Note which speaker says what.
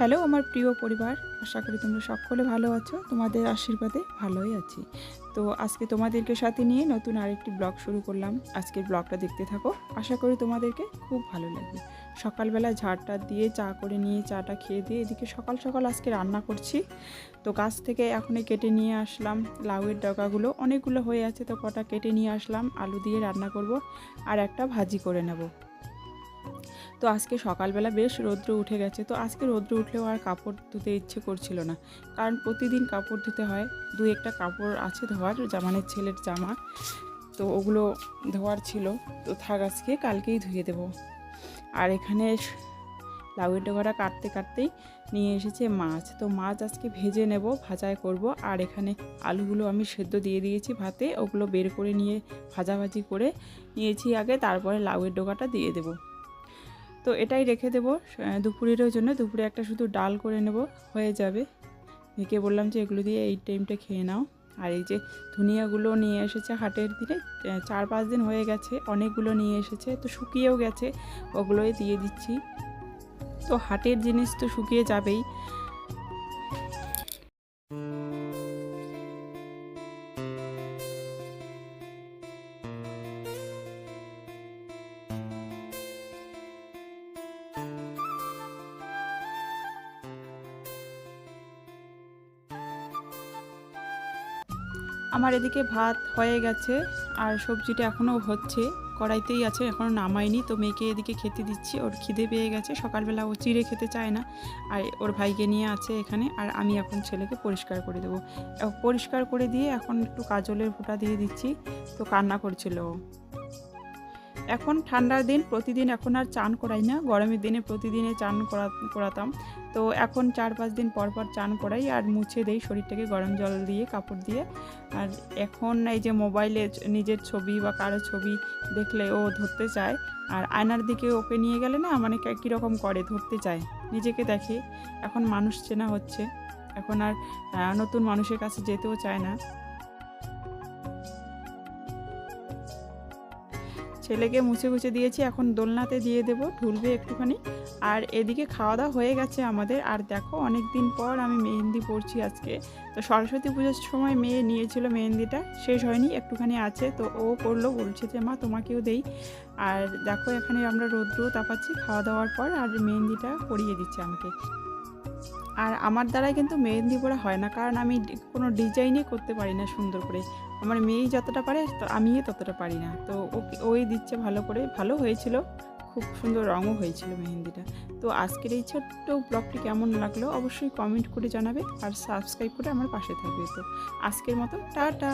Speaker 1: Hello, আমার প্রিয় পরিবার, আশা করি তোমরা সকলে ভালো আছো, তোমাদের আশীর্বাদে ভালোই আছি। তো আজকে তোমাদেরকে সাথে নিয়ে নতুন আরেকটি ব্লগ শুরু করলাম। আজকের ব্লগটা দেখতে থাকো, আশা করি তোমাদেরকে খুব ভালো লাগবে। সকালবেলা ঝাড়টা দিয়ে চা করে নিয়ে চাটা খেয়ে দিয়ে এদিকে সকাল সকাল আজকে রান্না করছি। তো গাছ থেকে এখনই কেটে নিয়ে আসলাম, লাউয়ের ডগাগুলো অনেকগুলো হয়ে আছে তো কটা কেটে নিয়ে আসলাম, আলু দিয়ে রান্না করব আর একটা ভাজি করে নেব। তো আজকে সকালবেলা বেশ রৌদ্র উঠে গেছে। তো আজকে রৌদ্র উঠলেও আর কাপড় ধুতে ইচ্ছে করছিল না। কারণ প্রতিদিন কাপড় ধুতে হয়। দু একটা কাপড় আছে ধোয়ার, জামানের ছেলের জামা। তো ওগুলো ধোয়ার ছিল। তো থাক, আজকে কালকেই ধুয়ে দেবো। আর এখানে লাউয়ের ডোগাটা কাটতে কাটতেই নিয়ে এসেছে মাছ। তো মাছ আজকে ভেজে নেব, ভাজায় করব। আর এখানে আলুগুলো আমি সেদ্ধ দিয়ে দিয়েছি ভাতে। ওগুলো বের করে নিয়ে ভাজাভাজি করে নিয়েছি আগে। তারপরে লাউয়ের ডোগাটা দিয়ে দেবো। তো এটাই রেখে দেবো দুপুরেরও জন্য। দুপুরে একটা শুধু ডাল করে নেব, হয়ে যাবে। মেয়েকে বললাম যে এগুলো দিয়ে এই টাইমটা খেয়ে নাও। আর এই যে ধনিয়াগুলো নিয়ে এসেছে হাটের দিনে চার পাঁচ দিন হয়ে গেছে, অনেকগুলো নিয়ে এসেছে, তো শুকিয়েও গেছে, ওগুলোই দিয়ে দিচ্ছি। তো হাটের জিনিস তো শুকিয়ে যাবেই। আমার এদিকে ভাত হয়ে গেছে আর সবজিটা এখনও হচ্ছে। কড়াইতেই আছে এখনও নামাইনি, তো মেয়েকে এদিকে খেতে দিচ্ছি। ওর খিদে পেয়ে গেছে, সকালবেলা ও চিড়ে খেতে চায় না। আর ওর ভাইকে নিয়ে আছে এখানে, আর আমি এখন ছেলেকে পরিষ্কার করে দেবো। পরিষ্কার করে দিয়ে এখন একটু কাজলের ফোঁটা দিয়ে দিচ্ছি, তো কান্না করছিল ও। এখন ঠান্ডার দিন, প্রতিদিন এখন আর চান করাই না। গরমের দিনে প্রতিদিনে চান করা, করাতাম। তো এখন চার পাঁচ দিন পর পর চান করাই আর মুছে দেই শরীরটাকে গরম জল দিয়ে, কাপড় দিয়ে। আর এখন এই যে মোবাইলে নিজের ছবি বা কারও ছবি দেখলে ও ধরতে চায়। আর আয়নার দিকে ওকে নিয়ে গেলে না মানে কীরকম করে ধরতে চায়। নিজেকে দেখে। এখন মানুষ চেনা হচ্ছে। এখন আর নতুন মানুষের কাছে যেতেও চায় না। ছেলেকে মুছে মুছে দিয়েছি, এখন দোলনাতে দিয়ে দেবো, ঢুলবে একটুখানি। আর এদিকে খাওয়া দাওয়া হয়ে গেছে আমাদের। আর দেখো অনেক দিন পর আমি মেহেন্দি পড়ছি আজকে। তো সরস্বতী পুজোর সময় মেয়ে নিয়েছিল মেহেন্দিটা, শেষ হয়নি, একটুখানি আছে। তো ও পড়ল বলছে যে, মা, তোমাকেও দেই। আর দেখো, এখানে আমরা রৌদ্র তাপাচ্ছি। খাওয়া দাওয়ার পর আর মেহেন্দিটা পরিয়ে দিচ্ছে আমাকে। আর আমার দ্বারাই কিন্তু মেহেন্দি পরা হয় না, কারণ আমি কোনো ডিজাইনই করতে পারি না সুন্দর করে। আমার মেয়েই যতটা পারে, তো আমিই ততটা পারি না। তো ওকে, ওই দিচ্ছে ভালো করে, ভালো হয়েছিল। খুব সুন্দর রঙও হয়েছিল মেহেন্দিটা। তো আজকের এই ছোট্ট ব্লগটি কেমন লাগল অবশ্যই কমেন্ট করে জানাবে আর সাবস্ক্রাইব করে আমার পাশে থাকবে। তো আজকের মতো, টাটা!